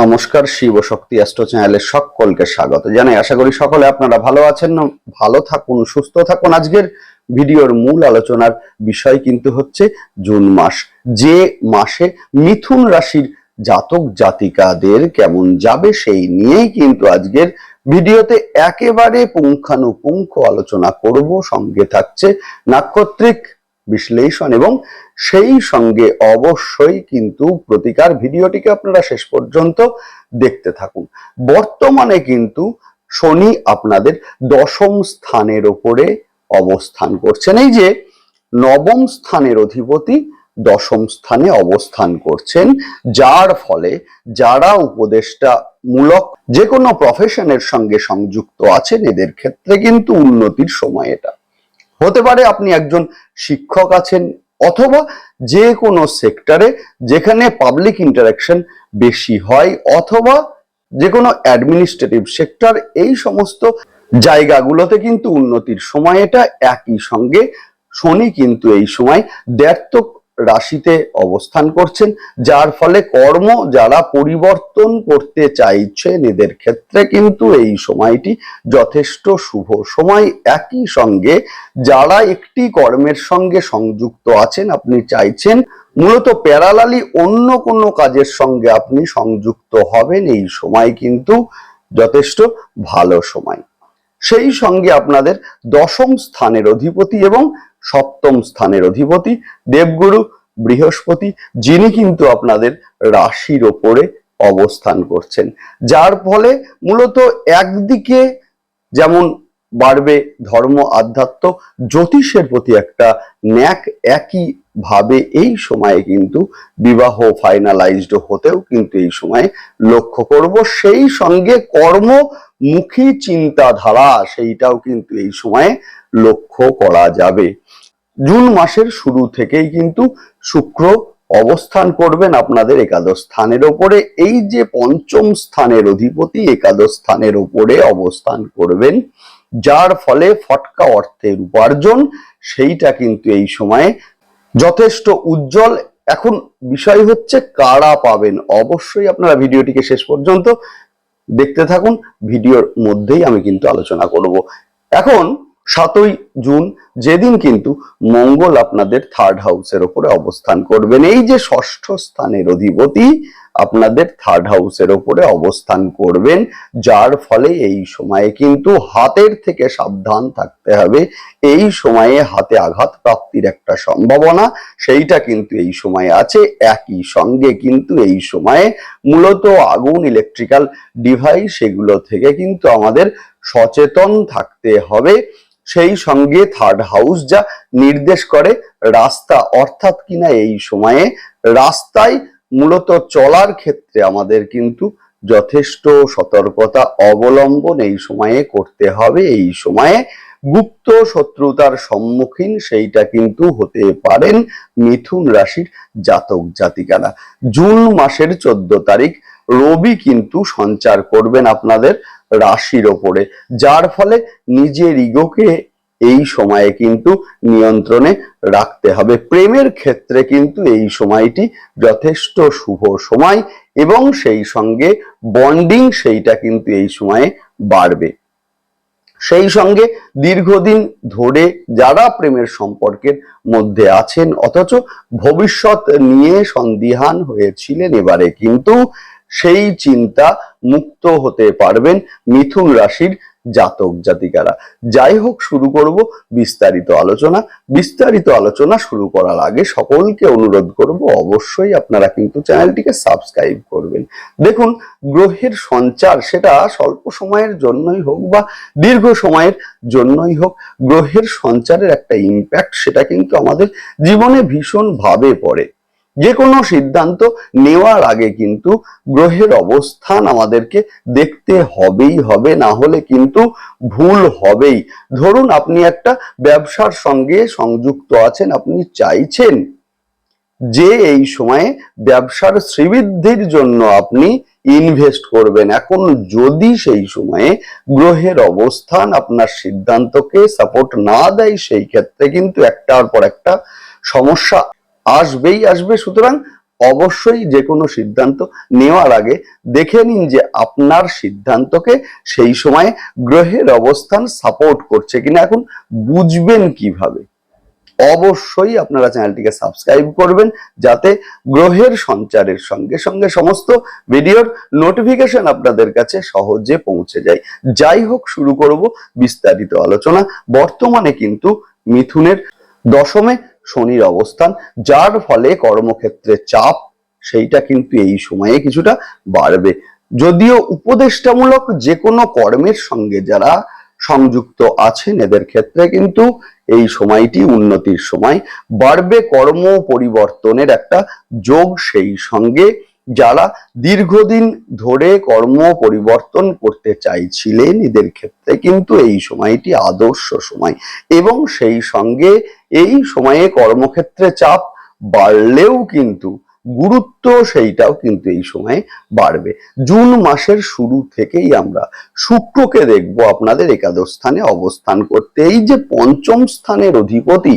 নমস্কার, শিব শক্তি অ্যাস্ট্রো চ্যানেলে সকলকে স্বাগত জানাই। আশা করি সকলে আপনারা ভালো আছেন, ভালো থাকুন, সুস্থ থাকুন। আজকের ভিডিওর মূল আলোচনার বিষয় কিন্তু হচ্ছে জুন মাস। যে মাসে মিথুন রাশির জাতক জাতিকাদের কেমন যাবে সেই নিয়েই কিন্তু আজকের ভিডিওতে একেবারে পুঙ্খানুপুঙ্খ আলোচনা করব। সঙ্গে থাকছে নাক্ষত্রিক বিশ্লেষণ এবং সেই সঙ্গে অবশ্যই কিন্তু প্রতিকার ভিডিওটিকে আপনারা শেষ পর্যন্ত দেখতে থাকুন। বর্তমানে কিন্তু শনি আপনাদের দশম স্থানের ওপরে অবস্থান করছেন। এই যে নবম স্থানের অধিপতি দশম স্থানে অবস্থান করছেন, যার ফলে যারা উপদেষ্টা মূলক যে কোনো প্রফেশনের সঙ্গে সংযুক্ত আছেন, এদের ক্ষেত্রে কিন্তু উন্নতির সময় এটা। হতে পারে আপনি একজন শিক্ষক আছেন অথবা যে কোনো সেক্টরে যেখানে পাবলিক ইন্টারাকশন বেশি হয় অথবা যে কোনো অ্যাডমিনিস্ট্রেটিভ সেক্টর এই সমস্ত জায়গাগুলোতে কিন্তু উন্নতির সময় এটা একই সঙ্গে শনি কিন্তু এই সময় দ্ব্যর্থক রাশিতে অবস্থান করছেন, যার ফলে কর্ম যারা পরিবর্তন করতে চাইছেন, এদের ক্ষেত্রে কিন্তু এই সময়টি যথেষ্ট শুভ সময়। একই সঙ্গে যারা একটি কর্মের সঙ্গে সংযুক্ত আছেন, আপনি চাইছেন মূলত প্যারালালি অন্য কোনো কাজের সঙ্গে আপনি সংযুক্ত হবেন, এই সময় কিন্তু যথেষ্ট ভালো সময়। সেই সঙ্গে আপনাদের দশম স্থানের অধিপতি এবং সপ্তম স্থানের অধিপতি, দেবগুরু, বৃহস্পতি, যিনি কিন্তু আপনাদের রাশির ওপরে অবস্থান করছেন। যার ফলে মূলত একদিকে যেমন বাড়বে ধর্ম আধ্যাত্ম, জ্যোতিষের প্রতি একটা ন্যাক একই ভাবে এই সময়ে কিন্তু বিবাহ ফাইনালাইজড হতেও কিন্তু এই সময়ে লক্ষ্য করব। সেই সঙ্গে কর্মমুখী চিন্তাধারা, সেইটাও কিন্তু এই সময়ে লক্ষ্য করা যাবে। জুন মাসের শুরু থেকেই কিন্তু শুক্র অবস্থান করবেন আপনাদের একাদশ স্থানের ওপরে। এই যে পঞ্চম স্থানের অধিপতি একাদশ স্থানের ওপরে অবস্থান করবেন, যার ফলে ফটকা অর্থের উপার্জন, সেইটা কিন্তু এই সময়ে যথেষ্ট উজ্জ্বল। এখন বিষয় হচ্ছে কারা পাবেন? অবশ্যই আপনারা ভিডিওটিকে শেষ পর্যন্ত দেখতে থাকুন। ভিডিওর মধ্যেই আমি কিন্তু আলোচনা করব। এখন সাতই জুন, যেদিন কিন্তু মঙ্গল আপনাদের থার্ড হাউসের ওপরে অবস্থান করবেন। এই যে ষষ্ঠ স্থানের অধিপতি আপনাদের থার্ড হাউসের ওপরে অবস্থান করবেন, যার ফলে এই সময়ে কিন্তু হাতের থেকে সাবধান থাকতে হবে। এই সময়ে হাতে আঘাত প্রাপ্তির একটা সম্ভাবনা, সেইটা কিন্তু এই সময়ে আছে। একই সঙ্গে কিন্তু এই সময়ে মূলত আগুন ইলেকট্রিক্যাল ডিভাইস সেগুলো থেকে কিন্তু আমাদের সচেতন থাকতে হবে। সেই সঙ্গে থার্ড হাউস যা নির্দেশ করে রাস্তা, অর্থাৎ কিনা এই সময়ে রাস্তায় মূলত চলার ক্ষেত্রে আমাদের কিন্তু যথেষ্ট সতর্কতা অবলম্বন এই সময়ে করতে হবে। এই সময়ে গুপ্ত শত্রুতার সম্মুখীন সেইটা কিন্তু হতে পারেন মিথুন রাশির জাতক জাতিকারা। জুন মাসের চোদ্দ তারিখ রবি কিন্তু সঞ্চার করবেন আপনাদের রাশির ওপরে, যার ফলে নিজের ইগোকে এই সময়ে কিন্তু নিয়ন্ত্রণে রাখতে হবে। প্রেমের ক্ষেত্রে কিন্তু এই সময়টি যথেষ্ট শুভ সময় এবং সেই সঙ্গে বন্ডিং সেইটা কিন্তু এই সময়ে বাড়বে। সেই সঙ্গে দীর্ঘদিন ধরে যারা প্রেমের সম্পর্কের মধ্যে আছেন, অথচ ভবিষ্যৎ নিয়ে সন্দিহান হয়েছিলেন, এবারে কিন্তু সেই চিন্তা মুক্ত হতে পারবেন মিথুন রাশির জাতক জাতিকারা। যাই হোক, শুরু করব বিস্তারিত আলোচনা। বিস্তারিত আলোচনা শুরু করার আগে সকলকে অনুরোধ করব, অবশ্যই আপনারা কিন্তু চ্যানেলটিকে সাবস্ক্রাইব করবেন। দেখুন, গ্রহের সঞ্চার সেটা স্বল্প সময়ের জন্যই হোক বা দীর্ঘ সময়ের জন্যই হোক, গ্রহের সঞ্চারের একটা ইম্প্যাক্ট সেটা কিন্তু আমাদের জীবনে ভীষণ ভাবে পড়ে। যে কোনো সিদ্ধান্ত নেওয়ার আগে কিন্তু গ্রহের অবস্থান আমাদেরকে দেখতে হবেই হবে, না হলে কিন্তু ভুল হবেই। ধরুন আপনি একটা ব্যবসার সঙ্গে সংযুক্ত আছেন, আপনি চাইছেন যে এই সময়ে ব্যবসার শ্রীবৃদ্ধির জন্য আপনি ইনভেস্ট করবেন। এখন যদি সেই সময়ে গ্রহের অবস্থান আপনার সিদ্ধান্তকে সাপোর্ট না দেয়, সেই ক্ষেত্রে কিন্তু একটার পর একটা সমস্যা আসবেই আসবে, সুতরাং অবশ্যই যে কোনো সিদ্ধান্ত নেওয়ার আগে দেখে নিন যে আপনার সিদ্ধান্তকে সেই সময়ে গ্রহের অবস্থান সাপোর্ট করছে কিনা। এখন বুঝবেন কীভাবে? অবশ্যই আপনারা চ্যানেলটিকে সাবস্ক্রাইব করবেন, যাতে গ্রহের সঞ্চারের সঙ্গে সঙ্গে সমস্ত ভিডিওর নোটিফিকেশন আপনাদের কাছে সহজে পৌঁছে যায়। যাই হোক, শুরু করব বিস্তারিত আলোচনা। বর্তমানে কিন্তু মিথুনের দশমে শনির অবস্থান, যার ফলে কর্মক্ষেত্রে চাপ, সেইটা কিন্তু এই সময়ে কিছুটা বাড়বে। যদিও উপদেষ্টামূলক যে কোনো কর্মের সঙ্গে যারা সংযুক্ত আছেন, এদের ক্ষেত্রে কিন্তু এই সময়টি উন্নতির সময়। বাড়বে কর্ম পরিবর্তনের একটা যোগ সেই সঙ্গে। যারা দীর্ঘদিন ধরে কর্ম পরিবর্তন করতে চাইছিলেন, এদের ক্ষেত্রে কিন্তু এই সময়টি আদর্শ সময়। এবং সেই সঙ্গে এই সময়ে কর্মক্ষেত্রে চাপ বাড়লেও কিন্তু গুরুত্ব সেইটাও কিন্তু এই সময়ে বাড়বে। জুন মাসের শুরু থেকেই আমরা শুক্রকে দেখব আপনাদের একাদশ স্থানে অবস্থান করতে। এই যে পঞ্চম স্থানের অধিপতি,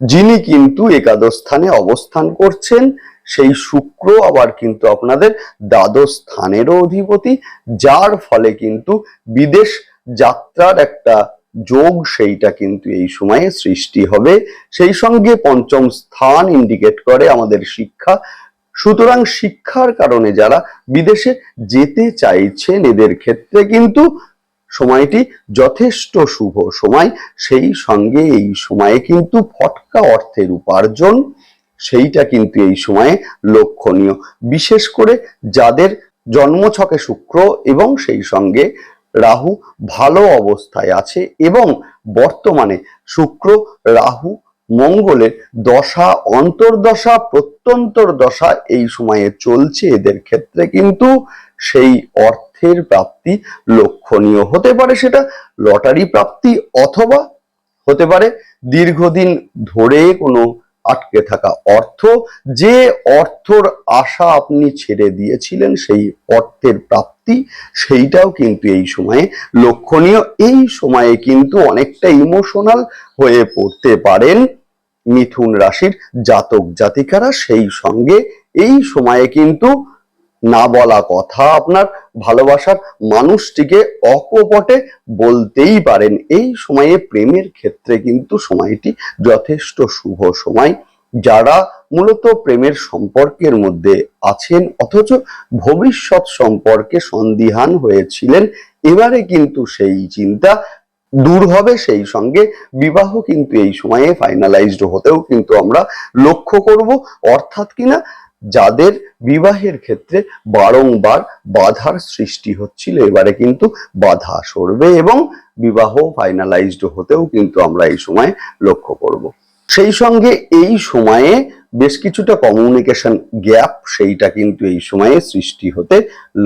যিনি কিন্তু একাদশ স্থানে অবস্থান করছেন, সেই শুক্র আবার কিন্তু আপনাদের দ্বাদশ স্থানেরও অধিপতি, যার ফলে কিন্তু বিদেশ যাত্রার একটা যোগ সেইটা কিন্তু এই সময়ে সৃষ্টি হবে। সেই সঙ্গে পঞ্চম স্থান ইন্ডিকেট করে আমাদের শিক্ষা। সুতরাং শিক্ষার কারণে যারা বিদেশে যেতে চাইছেন, এদের ক্ষেত্রে কিন্তু সময়টি যথেষ্ট শুভ সময়। সেই সঙ্গে এই সময়ে কিন্তু ফটকা অর্থের উপার্জন, সেইটা কিন্তু এই সময়ে লক্ষণীয়। বিশেষ করে যাদের জন্মছকে শুক্র এবং সেই সঙ্গে রাহু ভালো অবস্থায় আছে এবং বর্তমানে শুক্র, রাহু, মঙ্গলের দশা, অন্তর্দশা, প্রত্যন্তর দশা এই সময়ে চলছে। এদের ক্ষেত্রে কিন্তু সেই অর্থের প্রাপ্তি লক্ষণীয় হতে পারে সেটা লটারি প্রাপ্তি অথবা হতে পারে দীর্ঘদিন ধরে কোনো আটকে থাকা অর্থ। যে অর্থর আশা আপনি ছেড়ে দিয়েছিলেন, সেই অর্থের প্রাপ্তি, সেইটাও কিন্তু এই সময়ে লক্ষণীয়। এই সময়ে কিন্তু অনেকটা ইমোশনাল হয়ে পড়তে পারেন মিথুন রাশির জাতক জাতিকারা সেই সঙ্গে এই সময়ে কিন্তু না বলা কথা আপনার ভালোবাসার মানুষটিকে অকপটে বলতেই পারেন। এই সময়ে প্রেমের ক্ষেত্রে কিন্তু সময়টি যথেষ্ট শুভ সময়। যারা মূলত প্রেমের সম্পর্কের মধ্যে আছেন অথচ ভবিষ্যৎ সম্পর্কে সন্দিহান হয়েছিলেন, এবারে কিন্তু সেই চিন্তা দূর হবে। সেই সঙ্গে বিবাহ কিন্তু এই সময়ে ফাইনালাইজড হতেও কিন্তু আমরা লক্ষ্য করব। অর্থাৎ কিনা যাদের বিবাহের ক্ষেত্রে বারংবার বাধার সৃষ্টি হচ্ছিল, এবারে কিন্তু বাধা সরবে এবং বিবাহ ফাইনালাইজড হতেও কিন্তু আমরা এই সময় লক্ষ্য করব। সেই সঙ্গে এই সময়ে বেশ কিছুটা কমিউনিকেশন গ্যাপ সেইটা কিন্তু এই সময়ে সৃষ্টি হতে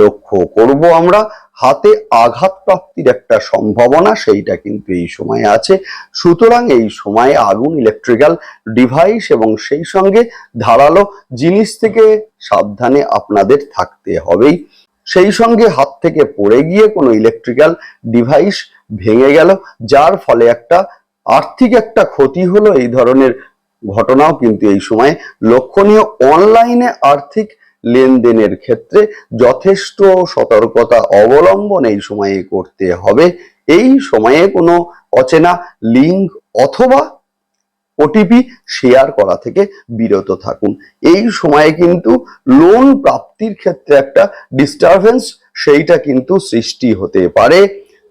লক্ষ্য করব আমরা। হাতে আঘাত প্রাপ্তির একটা সম্ভাবনা সেইটা কিন্তু এই সময়ে আছে। সুতরাং এই সময়ে আগুন ইলেকট্রিক্যাল ডিভাইস এবং সেই সঙ্গে ধারালো জিনিস থেকে সাবধানে আপনাদের থাকতে হবেই। সেই সঙ্গে হাত থেকে পড়ে গিয়ে কোনো ইলেকট্রিক্যাল ডিভাইস ভেঙে গেল, যার ফলে একটা আর্থিক একটা ক্ষতি হলো। এই ধরনের ঘটনাও কিন্তু এই সময়ে। লক্ষণীয় অনলাইনে আর্থিক লেনদেনের ক্ষেত্রে যথেষ্ট সতর্কতা অবলম্বন এই সময়ে করতে হবে। এই সময়ে কোনো অচেনা লিঙ্ক অথবা ওটিপি শেয়ার করা থেকে বিরত থাকুন। এই সময়ে কিন্তু লোন প্রাপ্তির ক্ষেত্রে একটা ডিস্টারবেন্স সেইটা কিন্তু সৃষ্টি হতে পারে।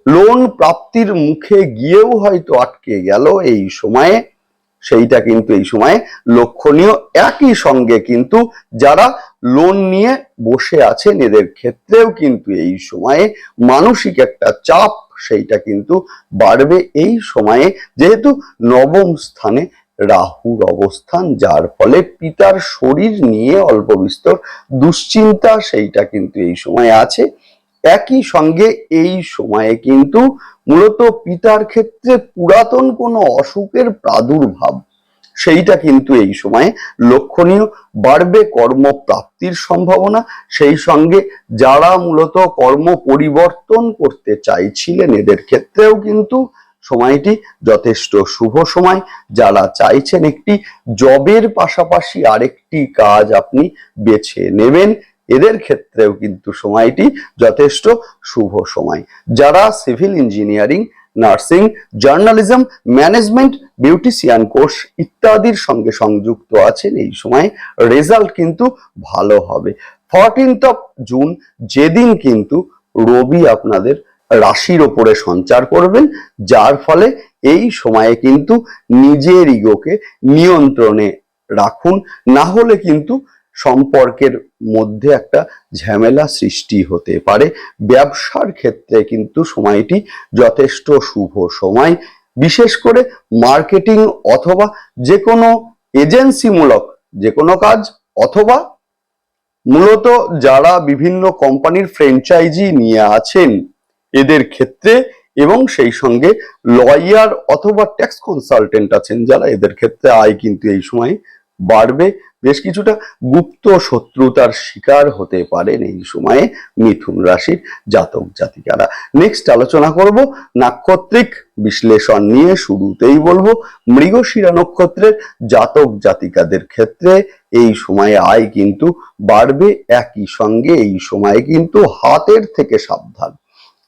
লোন প্রাপ্তির মুখে গিয়েও হয়তো আটকে গেল এই সময়ে। সেইটা কিন্তু এই সময়ে লক্ষণীয়। একই সঙ্গে কিন্তু যারা লোন নিয়ে বসে আছেন, এদের ক্ষেত্রেও কিন্তু এই সময়ে মানসিক একটা চাপ সেইটা কিন্তু বাড়বে। এই সময়ে যেহেতু নবম স্থানে রাহুর অবস্থান, যার ফলে পিতার শরীর নিয়ে অল্প বিস্তর দুশ্চিন্তা সেইটা কিন্তু এই সময়ে আছে। একই সঙ্গে এই সময়ে কিন্তু মূলত পিতার ক্ষেত্রে পুরাতন কোনো অসুখের প্রাদুর্ভাব, সেইটা কিন্তু এই সময়ে লক্ষণীয়। বাড়বে কর্মপ্রাপ্তির সম্ভাবনা, সেই সঙ্গে যারা মূলত কর্ম পরিবর্তন করতে চাইছিলেন, এদের ক্ষেত্রেও কিন্তু সময়টি যথেষ্ট শুভ সময়। যারা চাইছেন একটি জবের পাশাপাশি আরেকটি কাজ আপনি বেছে নেবেন এদের ক্ষেত্রেও কিন্তু সময়টি যথেষ্ট শুভ সময়। যারা civil engineering, nursing, journalism, management, beautician course ইত্যাদির সঙ্গে সংযুক্ত আছেন, এই সময় রেজাল্ট কিন্তু ভালো হবে। ফরটিন্থ অফ জুন যেদিন কিন্তু রবি আপনাদের রাশির ওপরে সঞ্চার করবেন, যার ফলে এই সময়ে কিন্তু নিজের ইগোকে নিয়ন্ত্রণে রাখুন, না হলে কিন্তু সম্পর্কের মধ্যে একটা ঝামেলা সৃষ্টি হতে পারে। ব্যবসার ক্ষেত্রে কিন্তু সময়টি যথেষ্ট শুভ সময়। বিশেষ করে মার্কেটিং অথবা যে কোনো এজেন্সিমূলক যে কোনো কাজ অথবা মূলত যারা বিভিন্ন কোম্পানির ফ্র্যাঞ্চাইজি নিয়ে আছেন এদের ক্ষেত্রে এবং সেই সঙ্গে লয়ার অথবা ট্যাক্স কনসালটেন্ট আছেন যারা এদের ক্ষেত্রে আয় কিন্তু এই সময় বাড়বে। বেশ কিছুটা গুপ্ত শত্রুতার শিকার হতে পারেন এই সময়ে মিথুন রাশির জাতক জাতিকারা। নেক্সট আলোচনা করব, নাক্ষত্রিক বিশ্লেষণ নিয়ে শুরুতেই বলব, মৃগশিরা নক্ষত্রের জাতক জাতিকাদের ক্ষেত্রে এই সময়ে আয় কিন্তু বাড়বে একই সঙ্গে, এই সময়ে কিন্তু হাতের থেকে সাবধান।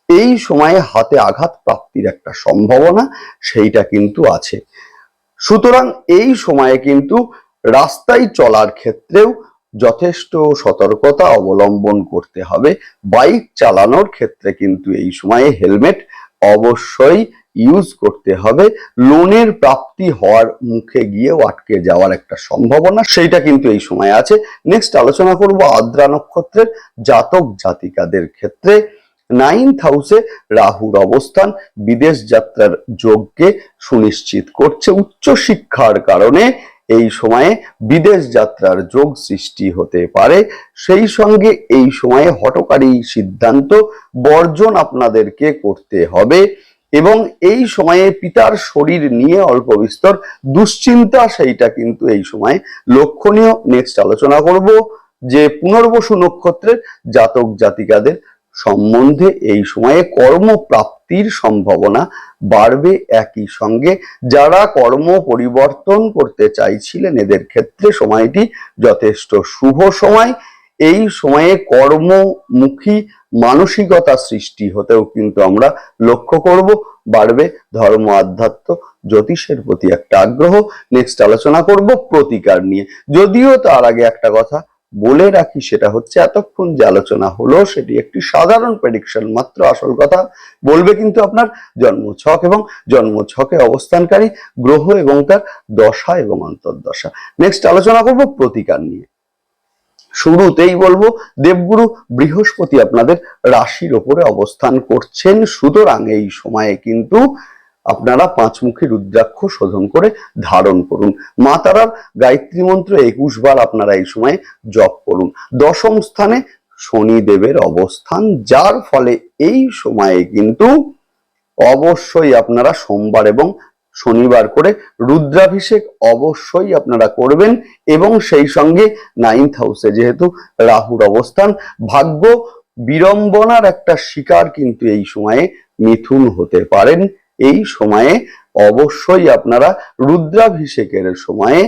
এই সময়ে হাতে আঘাত প্রাপ্তির একটা সম্ভাবনা, সেইটা কিন্তু আছে। সুতরাং এই সময়ে কিন্তু রাস্তায় চলার ক্ষেত্রেও যথেষ্ট সতর্কতা অবলম্বন করতে হবে। বাইক চালানোর ক্ষেত্রে কিন্তু এই সময়ে হেলমেট অবশ্যই ইউজ করতে হবে। লোনের প্রাপ্তি হওয়ার মুখে গিয়েও আটকে যাওয়ার একটা সম্ভাবনা সেইটা কিন্তু এই সময় আছে। নেক্সট আলোচনা করব আদ্রা নক্ষত্রের জাতক জাতিকাদের ক্ষেত্রে। নাইন্থ হাউসে রাহুর অবস্থান বিদেশ যাত্রার যোগকে সুনিশ্চিত করছে। উচ্চ শিক্ষার কারণে এই সময়ে বিদেশ যাত্রার যোগ সৃষ্টি হতে পারে। সেই সঙ্গে এই সময়ে হটকারী সিদ্ধান্ত বর্জন আপনাদেরকে করতে হবে এবং এই সময়ে পিতার শরীর নিয়ে অল্প বিস্তর দুশ্চিন্তা, সেইটা কিন্তু এই সময়ে লক্ষণীয়। নেক্সট আলোচনা করব যে পুনর্বসু নক্ষত্রের জাতক জাতিকাদের সম্বন্ধে। এই সময়ে কর্মপ্রাপ্তির সম্ভাবনা বাড়বে একই সঙ্গে। যারা কর্ম পরিবর্তন করতে চাইছিলেন, এদের ক্ষেত্রে সময়টি যথেষ্ট শুভ সময়। এই সময়ে কর্মমুখী মানসিকতা সৃষ্টি হতেও কিন্তু আমরা লক্ষ্য করব। বাড়বে ধর্ম আধ্যাত্ম, জ্যোতিষের প্রতি একটা আগ্রহ। নেক্সট আলোচনা করব প্রতিকার নিয়ে। যদিও তার আগে একটা কথা বলে রাখি সেটা হচ্ছে, এতক্ষণ যে আলোচনা হলো সেটি একটি সাধারণ প্রেডিকশন মাত্র, আসল কথা বলবে কিন্তু আপনার জন্ম ছক এবং জন্ম ছকে অবস্থানকারী গ্রহ এবং তার দশা এবং অন্তর্দশা। নেক্সট আলোচনা করব প্রতিকার নিয়ে। শুরুতেই বলব, দেবগুরু বৃহস্পতি আপনাদের রাশির ওপরে অবস্থান করছেন, সুতরাং এই সময়ে কিন্তু আপনারা পাঁচমুখী রুদ্রাক্ষ শোধন করে ধারণ করুন। মা তারার গায়ত্রী মন্ত্র একুশ বার আপনারা এই সময় জপ করুন। দশম স্থানে শনিদেবের অবস্থান, যার ফলে এই সময়ে কিন্তু অবশ্যই আপনারা সোমবার এবং শনিবার করে রুদ্রাভিষেক অবশ্যই আপনারা করবেন এবং সেই সঙ্গে নাইন্থ হাউসে যেহেতু রাহুর অবস্থান, ভাগ্য বিড়ম্বনার একটা শিকার কিন্তু এই সময়ে মিথুন হতে পারেন। এই সময়ে অবশ্যই আপনারা রুদ্রাভিষেকের সময়ে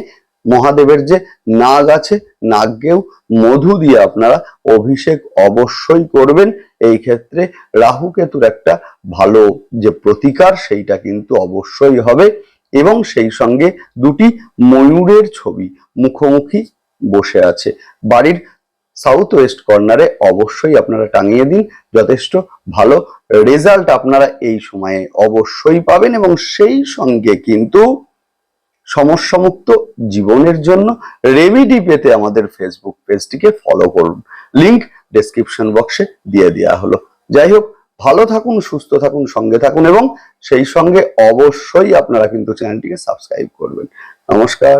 মহাদেবের যে নাগ আছে, নাগকেও মধু দিয়ে আপনারা অভিষেক অবশ্যই করবেন। এই ক্ষেত্রে রাহু কেতুর একটা ভালো যে প্রতিকার সেইটা কিন্তু অবশ্যই হবে এবং সেই সঙ্গে দুটি ময়ূরের ছবি মুখোমুখি বসে আছে। বাড়ির সাউথ ওয়েস্ট কর্নারে অবশ্যই আপনারা টাঙিয়ে দিন। যথেষ্ট ভালো রেজাল্ট আপনারা এই সময়ে অবশ্যই পাবেন এবং সেই সঙ্গে কিন্তু সমস্যামুক্ত জীবনের জন্য রেমিডি পেতে আমাদের ফেসবুক পেজটিকে ফলো করুন। লিংক ডেসক্রিপশন বক্সে দিয়ে দেওয়া হলো। যাই হোক, ভালো থাকুন, সুস্থ থাকুন, সঙ্গে থাকুন এবং সেই সঙ্গে অবশ্যই আপনারা কিন্তু চ্যানেলটিকে সাবস্ক্রাইব করবেন। নমস্কার।